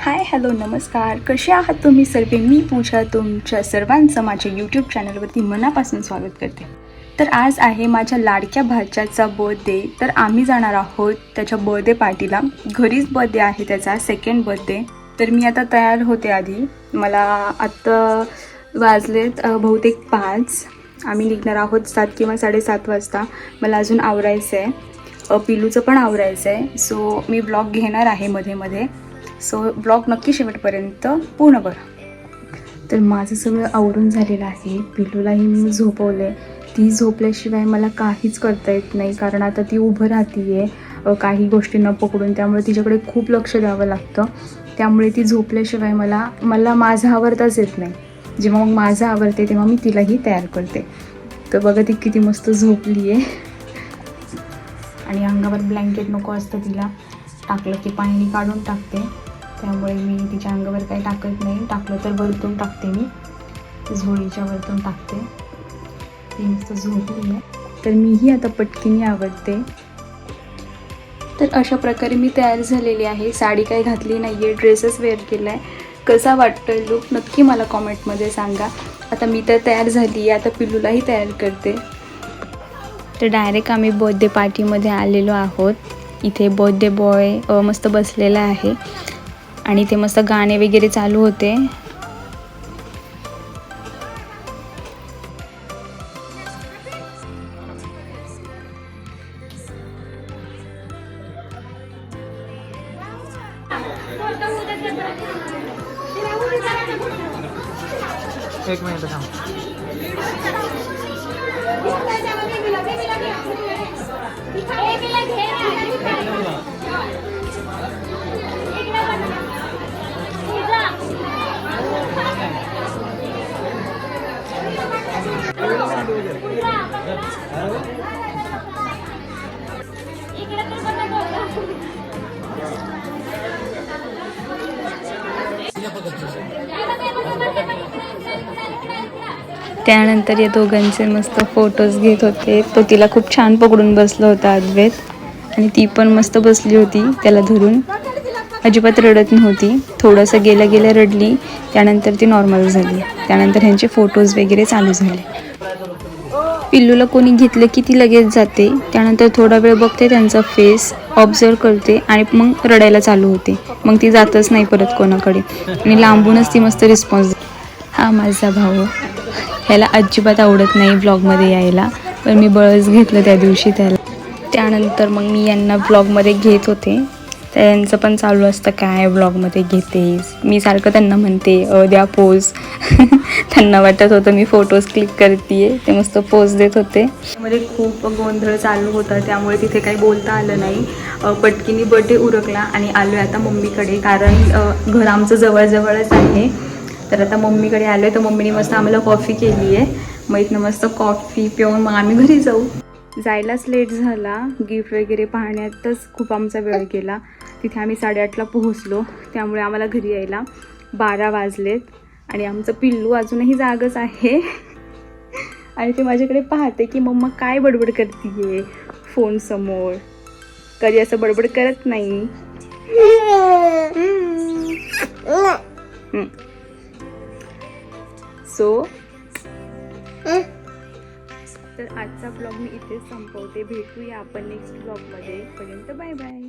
Hi hello नमस्कार. कसे आहात तुम्ही सर्व? मी पूजा तुमच्या सर्वांचं माझ्या यूट्यूब चॅनलवरती मनापासून स्वागत करते. तर आज आहे माझ्या लाडक्या भाच्याचा बर्थडे तर आम्ही जाणार आहोत त्याच्या बर्थडे पार्टीला घरीच बर्थडे आहे त्याचा सेकंड बर्थडे तर मी आता तयार होते आधी. मला आत्ता वाजलेत बहुतेक पाच. आम्ही निघणार आहोत सात किंवा साडेसात वाजता. मला अजून आवरायचं आहे पिलूचं पण आवरायचं आहे सो मी ब्लॉग घेणार आहे मध्ये मध्ये. सो ब्लॉग नक्की शेवटपर्यंत पूर्ण करा तर माझं सगळं आवरून झालेलं आहे. पिलूलाही मी झोपवले ती झोपल्याशिवाय मला काहीच करता येत नाही कारण आता ती उभं राहते आहे काही गोष्टींना पकडून त्यामुळे तिच्याकडे खूप लक्ष द्यावं लागतं. त्यामुळे ती झोपल्याशिवाय मला मला माझं आवरताच येत नाही. जेव्हा मग माझं आवरते तेव्हा मी तिलाही तयार करते. तर बघा ती किती मस्त झोपली आहे आणि अंगावर ब्लँकेट नको असतं तिला. टाकलं की पाणी काढून टाकते. त्यामुळे मी तिच्या अंगावर काही टाकत नाही. टाकलं तर वरतून टाकते मी. झोळीच्या वरतून टाकते. ती नुसतं झोपली आहे. तर मीही आता पटकीने आवडते. तर अशा प्रकारे मी तयार झालेली आहे. साडी काही घातली नाही आहे ड्रेसच वेअर केला आहे कसा वाटतोय लुक नक्की मला कॉमेंटमध्ये सांगा. आता मी तर तयार झाली आहे आता पिलूलाही तयार करते. तर डायरेक्ट आम्ही बर्थडे पार्टीमध्ये आलेलो आहोत. इथे बर्थडे बॉय मस्त बसलेला आहे. आणि ते मस्त गाणे वगैरे चालू होते. एक मिनिट थांब. त्यानंतर या दोघांचे मस्त फोटोज घेत होते. तो तिला खूप छान पकडून बसला होता अद्वैत. आणि ती पण मस्त बसली होती त्याला धरून. अजिबात रडत नव्हती. थोडंसं गेल्या गेल्या रडली. त्यानंतर ती नॉर्मल झाली. त्यानंतर ह्यांचे फोटोज वगैरे चालू झाले. पिल्लूला कोणी घेतलं की ती लगेच जाते. त्यानंतर थोडा वेळ बघते त्यांचा फेस ऑब्झर्व करते आणि मग रडायला चालू होते. मग ती जातच नाही परत कोणाकडे. आणि लांबूनच ती मस्त रिस्पॉन्स हा माझा भाऊ. ह्याला अजिबात आवडत नाही ब्लॉगमध्ये यायला. पण मी बळच घेतलं त्या दिवशी त्याला. त्यानंतर मग मी यांना ब्लॉगमध्ये घेत होते. त्यांचं पण चालू असतं काय ब्लॉगमध्ये घेतेस? मी सारखं त्यांना म्हणते द्या पोज त्यांना वाटत होतं मी फोटोज क्लिक करते ते मस्त पोज देत होते. मध्ये खूप गोंधळ चालू होता त्यामुळे तिथे काही बोलता आलं नाही. पटकीनी बर्थडे उरकला आणि आलो आहे आता मम्मीकडे कारण घर आमचं जवळजवळच आहे. तर आता मम्मीकडे आलो आहे तर मम्मीने मस्त आम्हाला कॉफी केली आहे मग इथनं मस्त कॉफी पिऊन मग आम्ही घरी जाऊ. जायलाच लेट झाला. गिफ्ट वगैरे पाहण्यातच खूप आमचा वेळ गेला. तिथे आम्ही साडेआठला पोहोचलो. त्यामुळे आम्हाला घरी यायला बारा वाजलेत. आणि आमचं पिल्लू अजूनही जागच आहे. आणि ते माझ्याकडे पाहते की मम्मा काय बडबड करते फोनसमोर कधी असं बडबड करत नाही. सो तर आजचा ब्लॉग मी इथेच संपवते. भेटूया आपण नेक्स्ट ब्लॉगमध्ये पर्यंत बाय बाय